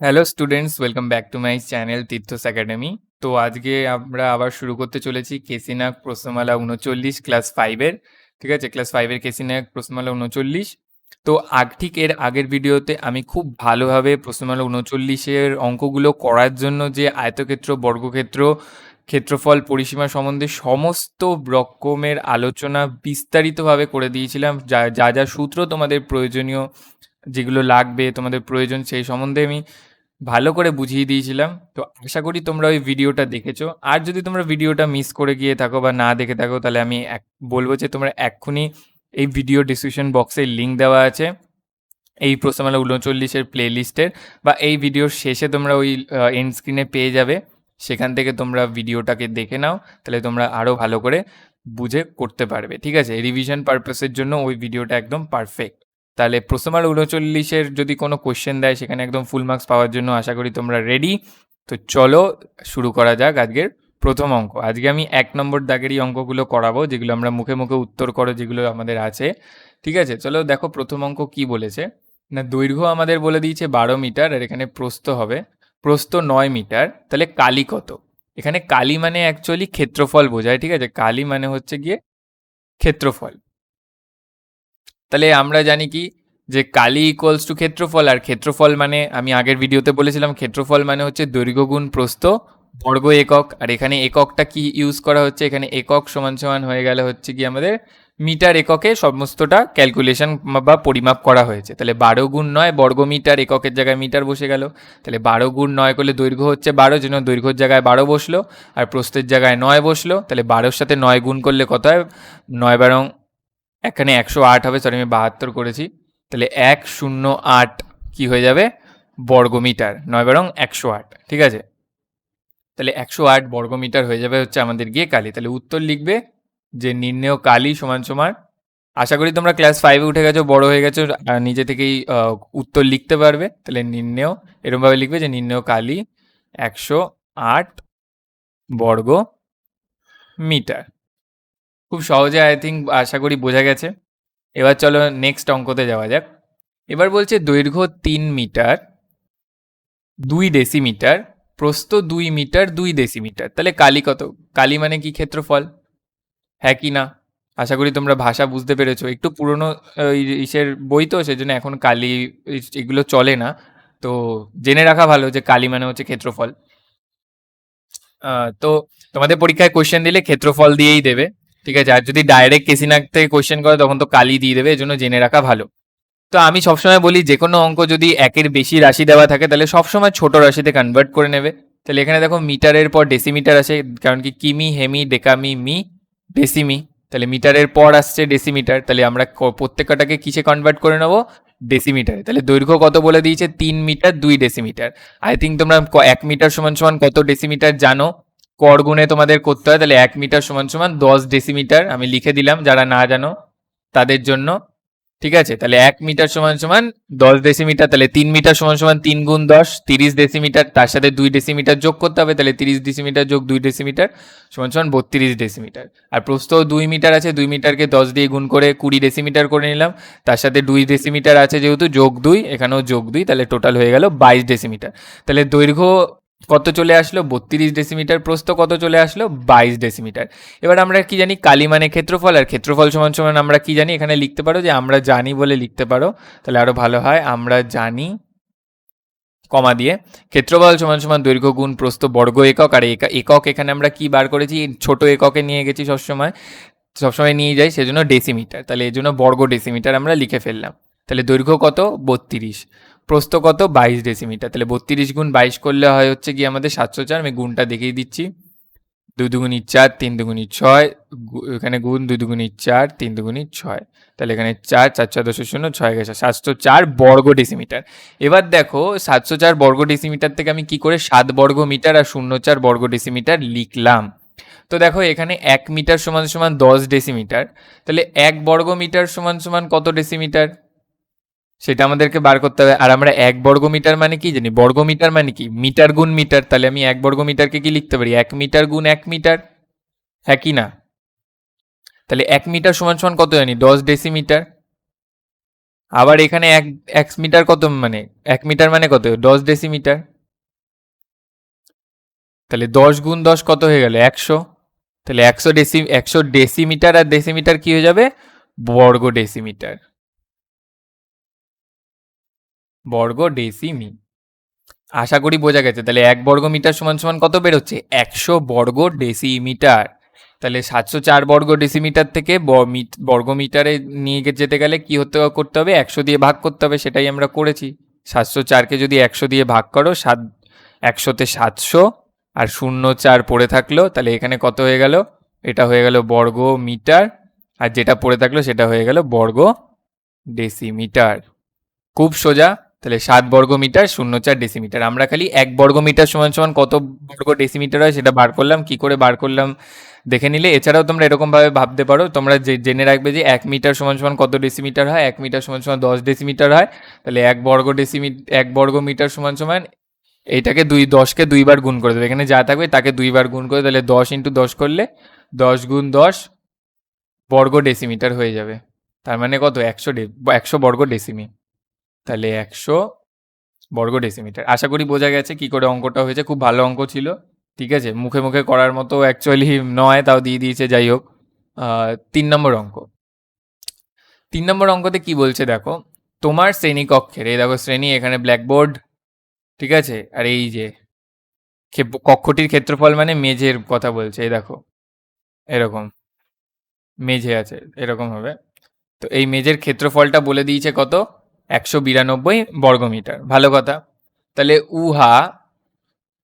Hello students welcome back to my channel Tirthas academy তো আজকে আমরা আবার শুরু করতে চলেছি কেসিনাক প্রশ্নমালা উনচল্লিশ ক্লাস ফাইভের ঠিক আছে? ক্লাস ফাইভের কেসিনাক প্রশ্নমালা উনচল্লিশ। তো আগ ঠিক এর আগের ভিডিওতে আমি খুব ভালোভাবে প্রশ্নমালা উনচল্লিশের অঙ্কগুলো করার জন্য যে আয়তক্ষেত্র, বর্গক্ষেত্র, ক্ষেত্রফল, পরিসীমা সম্বন্ধে সমস্ত রকমের আলোচনা বিস্তারিতভাবে করে দিয়েছিলাম। যা যা যা সূত্র তোমাদের প্রয়োজনীয়, যেগুলো লাগবে, তোমাদের প্রয়োজন সেই সম্বন্ধে আমি ভালো করে বুঝিয়ে দিয়েছিলাম। তো আশা করি তোমরা ওই ভিডিওটা দেখেছ। আর যদি তোমরা ভিডিওটা মিস করে গিয়ে থাকো বা না দেখে থাকো, তাহলে আমি এক, বলব যে তোমরা এক্ষুনি এই ভিডিও ডিসক্রিপশন বক্সে লিঙ্ক দেওয়া আছে। এই প্রশ্নমালা উনচল্লিশের প্লে লিস্টের বা এই ভিডিওর শেষে তোমরা ওই এন্ড স্ক্রিনে পেয়ে যাবে। সেখান থেকে তোমরা ভিডিওটাকে দেখে নাও, তাহলে তোমরা আরও ভালো করে বুঝে করতে পারবে। ঠিক আছে? রিভিশন পারপাসের জন্য ওই ভিডিওটা একদম পারফেক্ট তাহলে প্রথমার উনচল্লিশের যদি কোনো কোয়েশ্চেন দেয়, সেখানে একদম ফুল মার্কস পাওয়ার জন্য আশা করি তোমরা রেডি তো চলো শুরু করা যাক আজকের প্রথম অঙ্ক। আজকে আমি এক নম্বর দাগেরই অঙ্কগুলো করাবো, যেগুলো আমরা মুখে মুখে উত্তর করো, যেগুলো আমাদের আছে। ঠিক আছে? চলো দেখো প্রথম অঙ্ক কি বলেছে। না, দৈর্ঘ্য আমাদের বলে দিয়েছে বারো মিটার, আর এখানে প্রস্থ হবে। প্রস্থ নয় মিটার। তাহলে কালি কত? এখানে কালি মানে অ্যাকচুয়ালি ক্ষেত্রফল বোঝায়, ঠিক আছে? কালি মানে হচ্ছে গিয়ে ক্ষেত্রফল। তাহলে আমরা জানি কি? যে কালি ইকুয়ালস টু ক্ষেত্রফল, আর ক্ষেত্রফল মানে আমি আগের ভিডিওতে বলেছিলাম, ক্ষেত্রফল মানে হচ্ছে দৈর্ঘ্য গুণ প্রস্থ, বর্গ একক, আর এখানে এককটা কি ইউজ করা হচ্ছে? এখানে একক সমান সমান হয়ে গেলে হচ্ছে কি আমাদের মিটার এককে সমস্তটা ক্যালকুলেশন বা পরিমাপ করা হয়েছে। তাহলে বারো গুণ নয়, বর্গ মিটার, এককের জায়গায় মিটার বসে গেল। তাহলে বারো গুণ নয় করলে দৈর্ঘ্য হচ্ছে বারো, যেন দৈর্ঘ্যর জায়গায় বারো বসল, আর প্রস্থের জায়গায় নয় বসল, তাহলে বারোর সাথে নয় গুণ করলে কত হয়? নয় বারং এখানে একশো আট হবে সরি আমি বাহাত্তর করেছি। তাহলে এক শূন্য আট কি হয়ে যাবে? বর্গমিটার, নয় বরং একশো আট, ঠিক আছে? তাহলে একশো আট বর্গমিটার হয়ে যাবে হচ্ছে আমাদের গিয়ে কালি। তাহলে উত্তর লিখবে যে নির্ণেয় কালি সমান সমান। আশা করি তোমরা ক্লাস ফাইভে উঠে গেছো, বড় হয়ে গেছো নিজে থেকেই উত্তর লিখতে পারবে। তাহলে নির্ণেয় এরকমভাবে লিখবে যে নির্ণেয় কালি একশো আট বর্গ মিটার খুব সহজে আই থিঙ্ক আশা করি বোঝা গেছে। এবার চলো নেক্সট অঙ্কতে যাওয়া যাক। এবার বলছে দৈর্ঘ্য তিন মিটার, দুই ডেসিমিটার প্রস্থ দুই মিটার, দুই ডেসিমিটার তাহলে কালি কত? কালি মানে কি ক্ষেত্রফল? হ্যাঁ কি না? আশা করি তোমরা ভাষা বুঝতে পেরেছ। একটু পুরনো ইসের বই তো, সেজন্য এখন কালি এগুলো চলে না। তো জেনে রাখা ভালো যে কালি মানে হচ্ছে ক্ষেত্রফল। তো তোমাদের পরীক্ষায় কোশ্চেন দিলে ক্ষেত্রফল দিয়েই দেবে। ঠিক আছে? আর যদি ডাইরেক্ট কেসিনাক থেকে কোশ্চেন করে, তখন তো কালি দিয়ে দেবে, এজন্য জেনে রাখা ভালো। তো আমি সবসময় বলি যে কোনো অঙ্ক যদি একের বেশি রাশি দেওয়া থাকে, তাহলে সবসময় ছোট রাশিতে কনভার্ট করে নেবে। তাহলে এখানে দেখো মিটারের পর ডেসিমিটার আসে, কারণ কি কিমি, হেমি, ডেকামি, মি, ডেসিমি। তাহলে মিটারের পর আসছে ডেসিমিটার তাহলে আমরা প্রত্যেকটাকে কিসে কনভার্ট করে নেব? ডেসিমিটারে তাহলে দৈর্ঘ্য কত বলে দিয়েছে? তিন মিটার, দুই ডেসিমিটার আই থিঙ্ক তোমরা এক মিটার সমান সমান কত ডেসিমিটার জানো? কর গুণে তোমাদের করতে হয়, তাহলে এক মিটার সমান সমান দশ ডেসিমিটার আমি লিখে দিলাম, যারা না জানো তাদের জন্য, ঠিক আছে? তাহলে এক মিটার সমান সমান দশ ডেসিমিটার তাহলে তিন মিটার সমান সমান তিন গুণ দশ, তিরিশ ডেসিমিটার তার সাথে দুই ডেসিমিটার যোগ করতে হবে, তাহলে তিরিশ ডেসিমিটার যোগ দুই ডেসিমিটার সমান সমান বত্রিশ ডেসিমিটার আর প্রস্থ দুই মিটার আছে, দুই মিটারকে দশ দিয়ে গুণ করে কুড়ি ডেসিমিটার করে নিলাম, তার সাথে দুই ডেসিমিটার আছে যেহেতু যোগ দুই, এখানেও যোগ দুই, তাহলে টোটাল হয়ে গেল বাইশ ডেসিমিটার তাহলে দৈর্ঘ্য কত চলে আসলো? বত্রিশ ডেসিমিটার প্রস্থ কত চলে আসলো? বাইশ ডেসিমিটার এবার আমরা কি জানি? কালি মানে ক্ষেত্রফল আর ক্ষেত্রফল সমান সমান আমরা কি জানি? এখানে লিখতে পারো যে আমরা জানি বলে লিখতে পারো। তাহলে আরও ভালো হয়। আমরা জানি কমা দিয়ে ক্ষেত্রফল সমান সমান দৈর্ঘ্য গুণ প্রস্থ বর্গ একক আর একা- একক এখানে আমরা কি বার করেছি? ছোট এককে নিয়ে গেছি সবসময়। সবসময় নিয়ে যাই সেজন্য ডেসিমিটার তাহলে এই জন্য বর্গ ডেসিমিটার আমরা লিখে ফেললাম। তাহলে দৈর্ঘ্য কত? বত্রিশ। প্রস্থ কত? বাইশ ডেসিমিটার তাহলে বত্রিশ গুণ বাইশ করলে হয় হচ্ছে কি আমাদের সাতশো চার। আমি গুণটা দেখিয়ে দিচ্ছি। দুই দুগুণি চার, তিন দুগুণি ছয়। এখানে গুণ দুই দুগুণি চার, তিন দুগুণি ছয়। তাহলে এখানে চার চার চার দশ শূন্য, ছয় গেছে সাতশো চার বর্গ ডেসিমিটার এবার দেখো, সাতশো চার বর্গ ডেসিমিটার থেকে আমি কি করে সাত বর্গ মিটার আর শূন্য চার বর্গ ডেসিমিটার লিখলাম? তো দেখো, এখানে এক মিটার সমান সমান দশ ডেসিমিটার তাহলে এক বর্গ মিটার সমান সমান কত ডেসিমিটার সেটা আমাদেরকে বার করতে হবে। আর আমরা এক বর্গ মিটার মানে কি জানি? বর্গ মিটার মানে কি? মিটার গুণ মিটার। তাহলে আমি এক বর্গ মিটারকে কি লিখতে পারি? এক মিটার গুণ এক মিটার? হ্যাঁ কি না? তাহলে এক মিটার সমান সমান কত জানি? দশ ডেসিমিটার। আবার এখানে এক এক মিটার কত মানে? এক মিটার মানে কত? দশ ডেসিমিটার। তাহলে দশ গুণ দশ কত হয়ে গেল? একশো। তাহলে একশো ডেসি, একশো ডেসিমিটার আর ডেসিমিটার কি হয়ে যাবে? বর্গ ডেসিমিটার। বর্গ ডেসিমি। আশা করি বোঝা গেছে। তাহলে এক বর্গ মিটার সমান সমান কত বেরোচ্ছে? একশো বর্গ ডেসিমিটার। তাহলে সাতশো চার বর্গ ডেসিমিটার থেকে বর্গ মিটারে নিয়ে যেতে গেলে কি হতে করতে হবে? একশো দিয়ে ভাগ করতে হবে, সেটাই আমরা করেছি। সাতশো চারকে যদি একশো দিয়ে ভাগ করো, সাত, একশোতে সাতশো আর শূন্য চার পড়ে থাকল, তাহলে এখানে কত হয়ে গেল? এটা হয়ে গেল বর্গ মিটার আর যেটা পড়ে থাকল, সেটা হয়ে গেল বর্গ ডেসিমিটার। খুব সোজা। তাহলে সাত বর্গ মিটার শূন্য চার ডেসিমিটার আমরা খালি এক বর্গ মিটার সমান সমান কত বর্গ ডেসিমিটার হয় সেটা বার করলাম, কি করে বার করলাম দেখে নিলে। এছাড়াও তোমরা এরকমভাবে ভাবতে পারো, তোমরা যে- জেনে রাখবে যে এক মিটার সমান সমান কত ডেসিমিটার হয়, এক মিটার সমান সমান দশ ডেসিমিটার হয়। তাহলে এক বর্গ ডেসিমি এক বর্গ মিটার সমান সমান এইটাকে দুই, দশকে দুইবার গুণ করে দেবে। এখানে যা থাকবে তাকে দুইবার গুণ করে, তাহলে দশ ইন্টু দশ করলে দশ গুণ দশ বর্গ ডেসিমিটার হয়ে যাবে। তার মানে কত? একশো একশো বর্গ ডেসিমি তাহলে একশো বর্গ ডেসিমিটার আশা করি বোঝা গেছে কি করে অঙ্কটা হয়েছে। খুব ভালো অঙ্ক ছিল, ঠিক আছে? মুখে মুখে করার মতো অ্যাকচুয়ালি নয়, তাও দিয়ে দিয়েছে, যাই হোক। তিন নম্বর অঙ্ক। তিন নম্বর অঙ্কতে কি বলছে দেখো? তোমার শ্রেণীকক্ষের, এই দেখো শ্রেণি, এখানে ব্ল্যাকবোর্ড ঠিক আছে? আর এই যে ক্ষে- কক্ষটির ক্ষেত্রফল মানে মেঝের কথা বলছে, এই দেখো। এরকম। মেঝে আছে, এরকম হবে। তো এই মেঝের ক্ষেত্রফলটা বলে দিয়েছে কত? একশো বিরানব্বই বর্গমিটার ভালো কথা। তাহলে উহা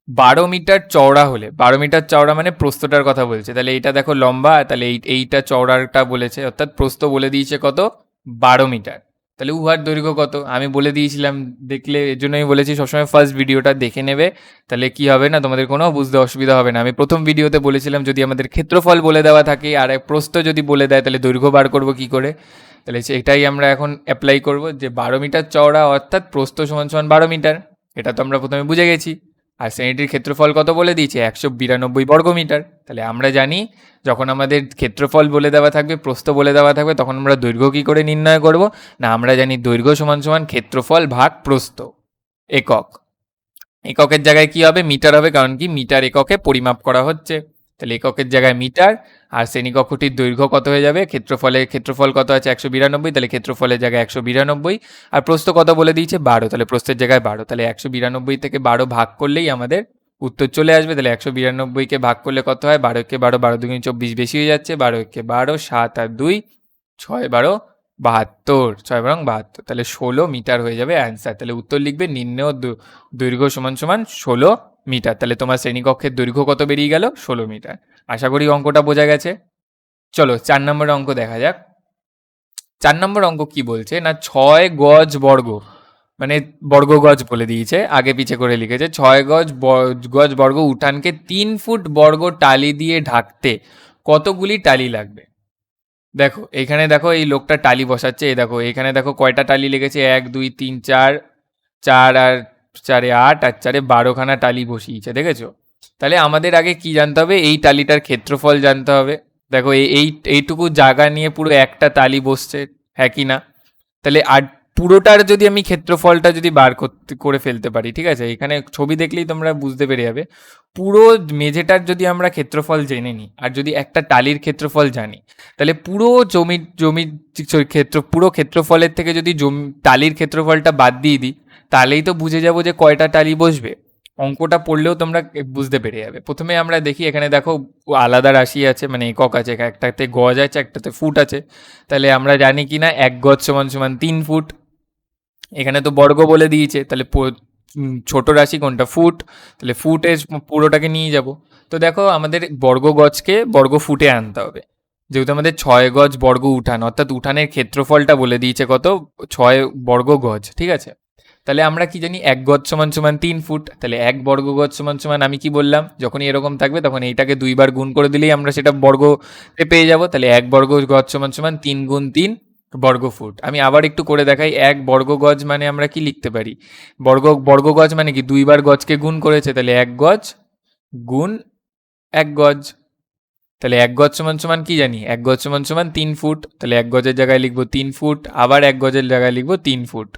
বারো মিটার চওড়া হলে, বারো মিটার চওড়া মানে প্রস্তটার কথা বলছে। তাহলে এইটা দেখো লম্বা, তাহলে এই, এইটা চওড়াটা বলেছে, অর্থাৎ প্রস্ত বলে দিয়েছে কত? বারো মিটার। তাহলে উহার দৈর্ঘ্য কত? আমি বলে দিয়েছিলাম, দেখলে এর জন্য আমি বলেছি, সবসময় ফার্স্ট ভিডিওটা দেখে নেবে, তাহলে কি হবে না? তোমাদের কোনো বুঝতে অসুবিধা হবে না। আমি প্রথম ভিডিওতে বলেছিলাম, যদি আমাদের ক্ষেত্রফল বলে দেওয়া থাকে, আর এক প্রস্থ যদি বলে দেয়, তাহলে দৈর্ঘ্য বার করব কি করে? তাহলে এটাই আমরা এখন অ্যাপ্লাই করব, যে বারো মিটার চওড়া অর্থাৎ প্রস্থ সমান সমান বারো মিটার এটা তো আমরা প্রথমে বুঝে গেছি। আর শ্রেণীটির ক্ষেত্রফল কত বলে দিয়েছে? একশো বিরানব্বই বর্গমিটার। তাহলে আমরা জানি যখন আমাদের ক্ষেত্রফল বলে দেওয়া থাকবে, প্রস্থ বলে দেওয়া থাকবে, তখন আমরা দৈর্ঘ্য কী করে নির্ণয় করব? না, আমরা জানি দৈর্ঘ্য সমান সমান ক্ষেত্রফল ভাগ প্রস্থ একক। এককের জায়গায় কি হবে? মিটার হবে, কারণ কি? মিটার এককে পরিমাপ করা হচ্ছে। তাহলে এককের জায়গায় মিটার আর শ্রেণীকক্ষটির দৈর্ঘ্য কত হয়ে যাবে? ক্ষেত্রফলে, ক্ষেত্রফল কত আছে? একশো বিরানব্বই, তাহলে ক্ষেত্রফলের জায়গায় একশো বিরানব্বই। আর প্রস্থ কত বলে দিয়েছে? বারো। তাহলে প্রস্থের জায়গায় বারো। তাহলে একশো বিরানব্বই থেকে বারো ভাগ করলেই আমাদের উত্তর চলে আসবে। তাহলে একশো বিরানব্বইকে ভাগ করলে কত হয়? বারো একে বারো বারো দুগুণ চব্বিশ বেশি হয়ে যাচ্ছে। বারো একে বারো, সাত আর দুই, ছয় বারো, বাহাত্তর। ছয় বারং বাহাত্তর। তাহলে ষোলো মিটার হয়ে যাবে অ্যান্সার। তাহলে উত্তর লিখবে নিম্ন দৈর্ঘ্য সমান সমান ষোলো মিটার। তাহলে তোমার শ্রেণীকক্ষের দৈর্ঘ্য কত বেরিয়ে গেল? ষোলো মিটার। আশা করি অঙ্কটা বোঝা গেছে। চলো, চার নম্বর অঙ্ক দেখা যাক। চার নম্বর অঙ্ক কি বলছে? না, ছয় গজ বর্গ। মানে বর্গ গজ বলে দিয়েছে, আগে পিছে করে লিখেছে। ছয় গজ গজ বর্গ উঠানকে তিন ফুট বর্গ টালি দিয়ে ঢাকতে কতগুলি টালি লাগবে? দেখো, এখানে দেখো এই লোকটা টালি বসাচ্ছে। এই দেখো, এখানে দেখো কয়টা টালি লেগেছে? এক, দুই, তিন, চার চার আর চারে আট আর চারে বারোখানা টালি বসিয়েছে, দেখেছ? তাহলে আমাদের আগে কি জানতে হবে? এই টালিটার ক্ষেত্রফল জানতে হবে। দেখো এই এই এইটুকু জায়গা নিয়ে পুরো একটা টালি বসছে হ্যাঁ কি না? তাহলে আর পুরোটার যদি আমি ক্ষেত্রফলটা যদি বার করতে করে ফেলতে পারি, ঠিক আছে? এখানে ছবি দেখলেই তোমরা বুঝতে পেরে যাবে। পুরো মেঝেটার যদি আমরা ক্ষেত্রফল জেনে নিই, আর যদি একটা টালির ক্ষেত্রফল জানি, তাহলে পুরো জমি জমির ক্ষেত্র পুরো ক্ষেত্রফলের থেকে যদি জমি টালির ক্ষেত্রফলটা বাদ দিয়ে দিই তাহলেই তো বুঝে যাব যে কয়টা টালি বসবে। অঙ্কটা পড়লেও তোমরা বুঝতে পেরে যাবে। প্রথমে আমরা দেখি, এখানে দেখো আলাদা রাশি আছে মানে একক আছে একটাতে গজ আছে, একটাতে ফুট আছে। তাহলে আমরা জানি কি না এক গজ সমান সমান তিন ফুট। এখানে তো বর্গ বলে দিয়েছে, তাহলে ছোট রাশি কোনটা ফুট? তাহলে ফুটে পুরোটাকে নিয়ে যাব। তো দেখো আমাদের বর্গ গজকে বর্গ ফুটে আনতে হবে। যেহেতু আমাদের ছয় গজ বর্গ উঠান, অর্থাৎ উঠানের ক্ষেত্রফলটা বলে দিয়েছে কত? ছয় বর্গ গজ, ঠিক আছে? তাহলে আমরা কি জানি, এক গজ সমান সমান তিন ফুট। তাহলে এক বর্গ গজ সমান সমান আমি কি বললাম? যখনই এরকম থাকবে তখন এইটাকে দুইবার গুণ করে দিলেই আমরা সেটা বর্গতে পেয়ে যাব। তাহলে এক বর্গ গজ সমান সমান তিন গুণ তিন বর্গ ফুট। আমি আবার একটু করে দেখাই, এক বর্গ গজ মানে আমরা কি লিখতে পারি? বর্গ বর্গ গজ মানে কি? দুইবার গজকে গুণ করেছে, তাহলে এক গজ গুণ এক গজ। তাহলে এক গজ সমান সমান কি জানি? এক গজ সমান সমান তিন ফুট। তাহলে এক গজের জায়গায় লিখব তিন ফুট, আবার এক গজের জায়গায় লিখব তিন ফুট।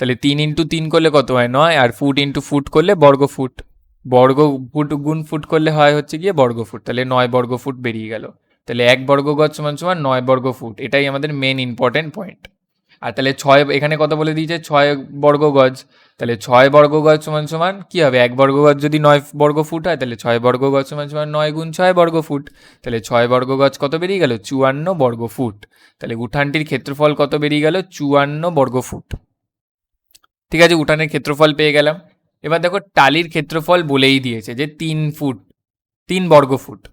তাহলে তিন ইন্টু তিন করলে কত হয়? নয় আর ফুট ইন্টু ফুট করলে বর্গ ফুট বর্গ ফুট গুণ ফুট করলে হয় হচ্ছে গিয়ে বর্গ ফুট তাহলে নয় বর্গ ফুট বেরিয়ে গেল। তাহলে এক বর্গ গজ সমান সমান নয় বর্গ ফুট এটাই আমাদের মেন ইম্পর্টেন্ট পয়েন্ট আর তাহলে ছয়, এখানে কত বলে দিয়েছে? ছয় বর্গ গজ। তাহলে ছয় বর্গ গজ সমান সমান কি হবে? এক বর্গ গজ যদি নয় বর্গ ফুট হয়, তাহলে ছয় বর্গ গজ সমান সমান নয় গুণ ছয় বর্গ ফুট তাহলে ছয় বর্গ গজ কত বেরিয়ে গেল? চুয়ান্ন বর্গ ফুট তাহলে উঠানটির ক্ষেত্রফল কত বেরিয়ে গেল? চুয়ান্ন বর্গ ফুট ঠিক আছে, উঠানের ক্ষেত্রফল পেয়ে গেলাম। এবার দেখো, টালির ক্ষেত্রফল বলেই দিয়েছে যে তিন ফুট, তিন বর্গ ফুট।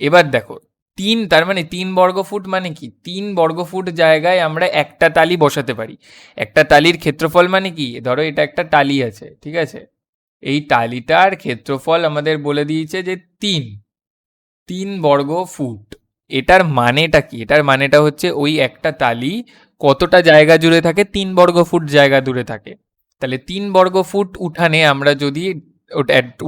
এবার দেখো, তিন, তার মানে তিন বর্গ ফুট মানে কি? তিন বর্গ ফুট জায়গায় আমরা একটা টালি বসাতে পারি। একটা টালির ক্ষেত্রফল মানে কি? ধরো, এটা একটা টালি আছে, ঠিক আছে? এই টালিটার ক্ষেত্রফল আমাদের বলে দিয়েছে যে তিন তিন বর্গ ফুট। এটার মানেটা কি? এটার মানেটা হচ্ছে ওই একটা তালি কতটা জায়গা জুড়ে থাকে? তিন বর্গ ফুট জায়গা দূরে থাকে। তাহলে তিন বর্গ ফুট উঠানে আমরা যদি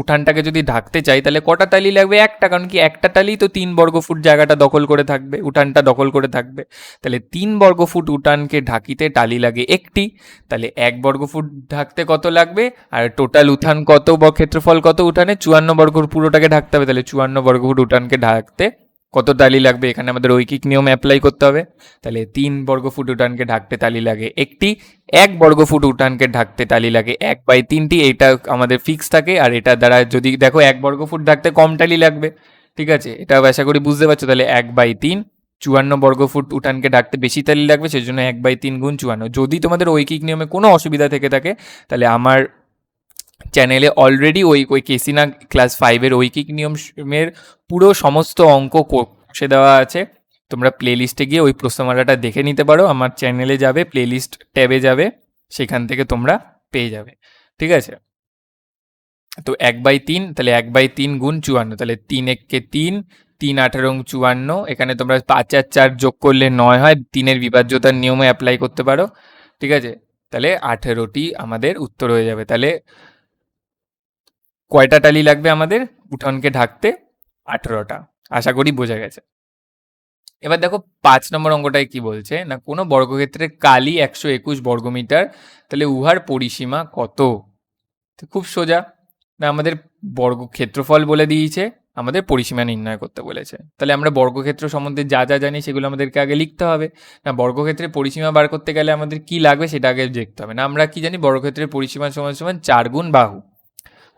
উঠানটাকে যদি ঢাকতে চাই, তাহলে কটা টালি লাগবে? একটা, কারণ কি একটা টালি তো তিন বর্গ ফুট জায়গাটা দখল করে থাকবে, উঠানটা দখল করে থাকবে। তাহলে তিন বর্গ ফুট উঠানকে ঢাকিতে টালি লাগে একটি, তাহলে এক বর্গ ফুট ঢাকতে কত লাগবে? আর টোটাল উঠান কত ক্ষেত্রফল কত উঠানে? চুয়ান্ন বর্গ পুরোটাকে ঢাকতে হবে, তাহলে চুয়ান্ন বর্গ ফুট উঠানকে ঢাকতে কত তালি লাগবে? এখানে আমাদের ঐকিক নিয়ম অ্যাপ্লাই করতে হবে। তাহলে তিন বর্গ ফুট উঠানকে ঢাকতে তালি লাগে একটি, এক বর্গ ফুট উঠানকে ঢাকতে তালি লাগে এক বাই তিনটি এটা আমাদের ফিক্স থাকে আর এটা দ্বারা যদি দেখো এক বর্গ ফুট ঢাকতে কম টালি লাগবে। ঠিক আছে? এটা আশা করি বুঝতে পারছ। তাহলে এক বাই তিন, চুয়ান্ন বর্গ ফুট উঠানকে ডাকতে বেশি তালি লাগবে সেই জন্য এক বাই তিন গুণ চুয়ান্ন। যদি তোমাদের ঐকিক নিয়মে কোনো অসুবিধা থেকে থাকে, তাহলে আমার চ্যানেলে অলরেডি ওই ওই কেসিনা ক্লাস ফাইভের ঐকিক নিয়মের পুরো সমস্ত অঙ্ক কষে দেওয়া আছে। তোমরা প্লে লিস্টে গিয়ে ওই প্রশ্নমালাটা দেখে নিতে পারো। আমার চ্যানেলে যাবে প্লে লিস্ট ট্যাবে যাবে, সেখান থেকে তোমরা পেয়ে যাবে। ঠিক আছে? তো এক বাই তিন, তাহলে এক বাই তিন গুণ চুয়ান্ন, তাহলে তিন এককে তিন তিন আঠারো চুয়ান্ন, এখানে তোমরা পাঁচ আর চার যোগ করলে নয় হয়, তিনের বিভাজ্যতার নিয়মে অ্যাপ্লাই করতে পারো। ঠিক আছে? তাহলে আঠেরোটি আমাদের উত্তর হয়ে যাবে। তাহলে কয়টা টালি লাগবে আমাদের? উঠোনকে ঢাকতে আঠেরোটা। আশা করি বোঝা গেছে। এবার দেখো পাঁচ নম্বর অঙ্কটায় কি বলছে? না, কোনো বর্গক্ষেত্রের কালি একশো একুশ বর্গমিটার, তাহলে উহার পরিসীমা কত? খুব সোজা। না, আমাদের বর্গ ক্ষেত্রফল বলে দিয়েছে, আমাদের পরিসীমা নির্ণয় করতে বলেছে। তাহলে আমরা বর্গক্ষেত্র সম্বন্ধে যা যা জানি সেগুলো আমাদেরকে আগে লিখতে হবে। না, বর্গক্ষেত্রের পরিসীমা বার করতে গেলে আমাদের কি লাগবে সেটা আগে দেখতে হবে। না, আমরা কি জানি বর্গক্ষেত্রের পরিসীমা সমান সমান চার গুণ বাহু।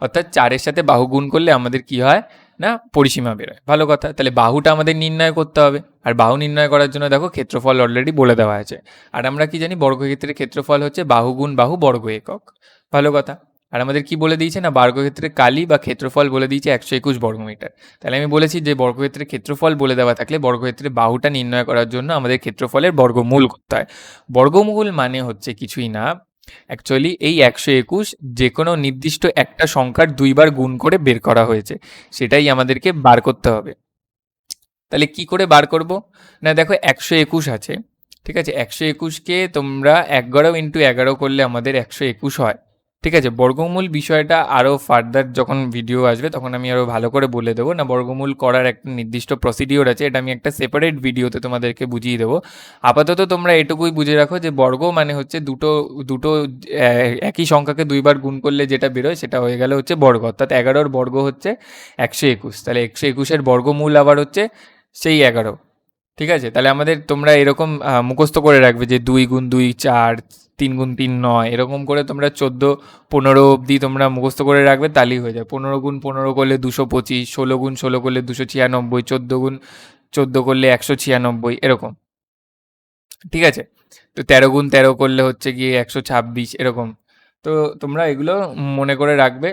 অর্থাৎ চারের সাথে বাহু গুণ করলে আমাদের কি হয়? না, পরিসীমা বেরোয় ভালো কথা। তাহলে বাহুটা আমাদের নির্ণয় করতে হবে। আর বাহু নির্ণয় করার জন্য দেখো ক্ষেত্রফল অলরেডি বলে দেওয়া আছে। আর আমরা কি জানি, বর্গক্ষেত্রের ক্ষেত্রফল হচ্ছে বাহু গুণ বাহু বর্গ একক। ভালো কথা। আর আমাদের কি বলে দিয়েছে না, বর্গক্ষেত্রের কালি বা ক্ষেত্রফল বলে দিয়েছে একশো একুশ বর্গমিটার। তাহলে আমি বলেছি যে বর্গক্ষেত্রের ক্ষেত্রফল বলে দেওয়া থাকলে বর্গক্ষেত্রের বাহুটা নির্ণয় করার জন্য আমাদের ক্ষেত্রফলের বর্গমূল করতে হয়। বর্গমূল মানে হচ্ছে কিছুই না। অ্যাকচুয়ালি এই একশো একুশ যে কোনো নির্দিষ্ট একটা সংখ্যার দুইবার গুণ করে বের করা হয়েছে, সেটাই আমাদেরকে বার করতে হবে। তাহলে কি করে বার করব? না, দেখো একশো একুশ আছে, ঠিক আছে? একশো একুশকে তোমরা এগারো ইন্টু এগারো করলে আমাদের একশো একুশ হয়। ঠিক আছে, বর্গমূল বিষয়টা আরও ফার্দার যখন ভিডিও আসবে তখন আমি আরও ভালো করে বলে দেবো। না, বর্গমূল করার একটা নির্দিষ্ট প্রসিডিওর আছে, এটা আমি একটা সেপারেট ভিডিওতে তোমাদেরকে বুঝিয়ে দেবো। আপাতত তোমরা এটুকুই বুঝে রাখো যে বর্গ মানে হচ্ছে দুটো দুটো একই সংখ্যাকে দুইবার গুণ করলে যেটা বেরোয় সেটা হয়ে গেলে হচ্ছে বর্গ। অর্থাৎ এগারোর বর্গ হচ্ছে একশো একুশ। তাহলে একশো একুশের বর্গমূল আবার হচ্ছে সেই এগারো। ঠিক আছে? তাহলে আমাদের তোমরা এরকম মুখস্থ করে রাখবে যে দুই গুণ দুই, চার তিন গুণ তিন নয়। এরকম করে তোমরা চোদ্দ, পনেরো অবধি তোমরা মুখস্থ করে রাখবে তাহলেই হয়ে যায়। পনেরো গুণ পনেরো করলে দুশো পঁচিশ, ষোলো গুণ ষোলো করলে দুশো ছিয়ানব্বই, চোদ্দ গুণ চোদ্দ করলে একশো ছিয়ানব্বই, এরকম। ঠিক আছে? তো তেরো গুণ তেরো করলে হচ্ছে গিয়ে একশো ছাব্বিশ, এরকম। তো তোমরা এগুলো মনে করে রাখবে।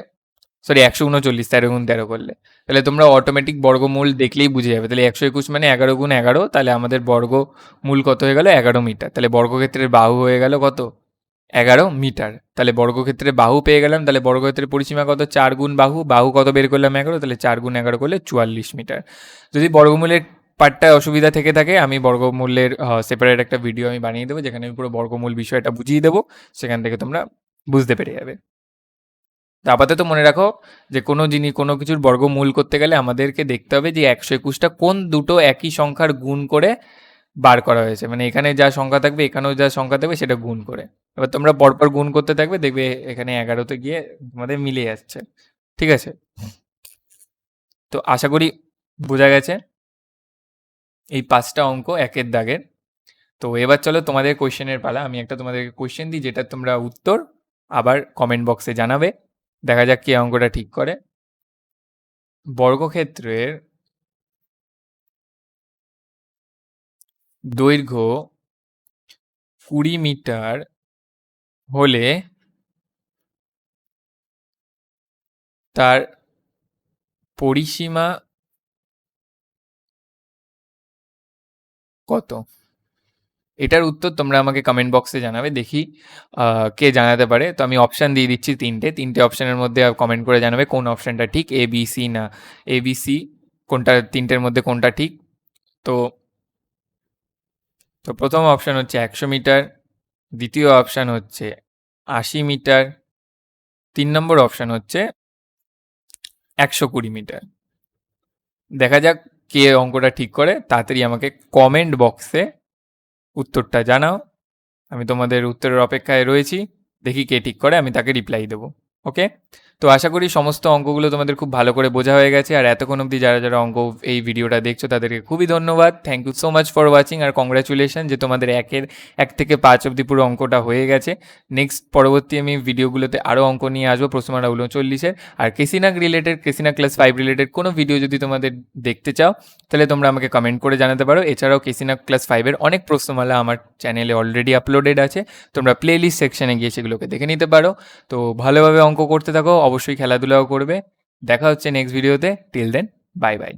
সরি একশো উনচল্লিশ, তেরো গুণ তেরো করলে। তাহলে তোমরা অটোমেটিক বর্গমূল দেখলেই বুঝে যাবে। তাহলে একশো একুশ মানে এগারো গুণ এগারো, তাহলে আমাদের বর্গমূল কত হয়ে গেল? এগারো মিটার। তাহলে বর্গক্ষেত্রের বাহু হয়ে গেল কত? এগারো মিটার। তাহলে বর্গক্ষেত্রে বাহু পেয়ে গেলাম, তাহলে বর্গক্ষেত্রের পরিসীমা কত? চার গুণ বাহু। বাহু কত বের করলাম এগারো? তাহলে চার গুণ এগারো করলে চুয়াল্লিশ মিটার। যদি বর্গমূলের পার্টটা অসুবিধা থেকে থাকে, আমি বর্গমূলের সেপারেট একটা ভিডিও আমি বানিয়ে দেবো, যেখানে আমি পুরো বর্গমূল বিষয়টা বুঝিয়ে দেবো। সেখান থেকে তোমরা বুঝতে পেরে যাবে। আপাতত মনে রাখো যে কোনো জিনিস, কোনো কিছুর বর্গমূল করতে গেলে আমাদেরকে দেখতে হবে যে একশো একুশটা কোন দুটো একই সংখ্যার গুণ করে বার করা হয়েছে। মানে এখানে যা সংখ্যা থাকবে, এখানেও যা সংখ্যা থাকবে সেটা গুণ করে। এবার তোমরা পরপর গুণ করতে থাকবে, দেখবে এখানে এগারোতে গিয়ে তোমাদের মিলে যাচ্ছে ঠিক আছে? তো আশা করি বোঝা গেছে। এই পাঁচটা অঙ্ক একের দাগের। তো এবার চলো তোমাদের কোয়েশ্চেনের পালা। আমি একটা তোমাদেরকে কোয়েশ্চেন দিই, যেটা তোমরা উত্তর আবার কমেন্ট বক্সে জানাবে। দেখা যাক কে অঙ্কটা ঠিক করে। বর্গক্ষেত্রের দৈর্ঘ্য কুড়ি মিটার হলে তার পরিসীমা কত? এটার উত্তর তোমরা আমাকে কমেন্ট বক্সে জানাবে, দেখি কে জানাতে পারে। তো আমি অপশান দিয়ে দিচ্ছি তিনটে। তিনটে অপশানের মধ্যে কমেন্ট করে জানাবে কোন অপশানটা ঠিক এ বি সি না এ বি সি কোনটা তিনটের মধ্যে কোনটা ঠিক। তো তো প্রথম অপশান হচ্ছে একশো মিটার, দ্বিতীয় অপশান হচ্ছে আশি মিটার, তিন নম্বর অপশান হচ্ছে একশো কুড়ি মিটার। দেখা যাক কে অঙ্কটা ঠিক করে, তাড়াতাড়ি আমাকে কমেন্ট বক্সে উত্তরটা জানাও। আমি তোমাদের উত্তরের অপেক্ষায় রয়েছি। দেখি কে ঠিক করে, আমি তাকে রিপ্লাই দেবো। ওকে তো আশা করি সমস্ত অঙ্কগুলো তোমাদের খুব ভালো করে বোঝা হয়ে গেছে। আর এতক্ষণ অবধি যারা যারা অঙ্ক এই ভিডিওটা দেখছ, তাদেরকে খুবই ধন্যবাদ। Thank you so much for watching R congratulation যে তোমাদের একের এক থেকে পাঁচ অবধি পুরো অঙ্কটা হয়ে গেছে। নেক্সট পরবর্তী আমি ভিডিওগুলোতে আরও অঙ্ক নিয়ে আসব প্রশ্নমালা উনচল্লিশের আর কেসিনাক রিলেটেড কেসিনা ক্লাস ফাইভ রিলেটেড কোনো ভিডিও যদি তোমাদের দেখতে চাও, তাহলে তোমরা আমাকে কমেন্ট করে জানাতে পারো। এছাড়াও কেসিনা ক্লাস ফাইভের অনেক প্রশ্নমালা আমার চ্যানেলে অলরেডি আপলোডেড আছে। তোমরা প্লে লিস্ট সেকশনে গিয়ে সেগুলোকে দেখে নিতে পারো। তো ভালোভাবে অঙ্ক করতে থাকো। অবশ্যই খেলাধুলাও করবে। দেখা হচ্ছে নেক্সট ভিডিওতে টিল দেন বাই বাই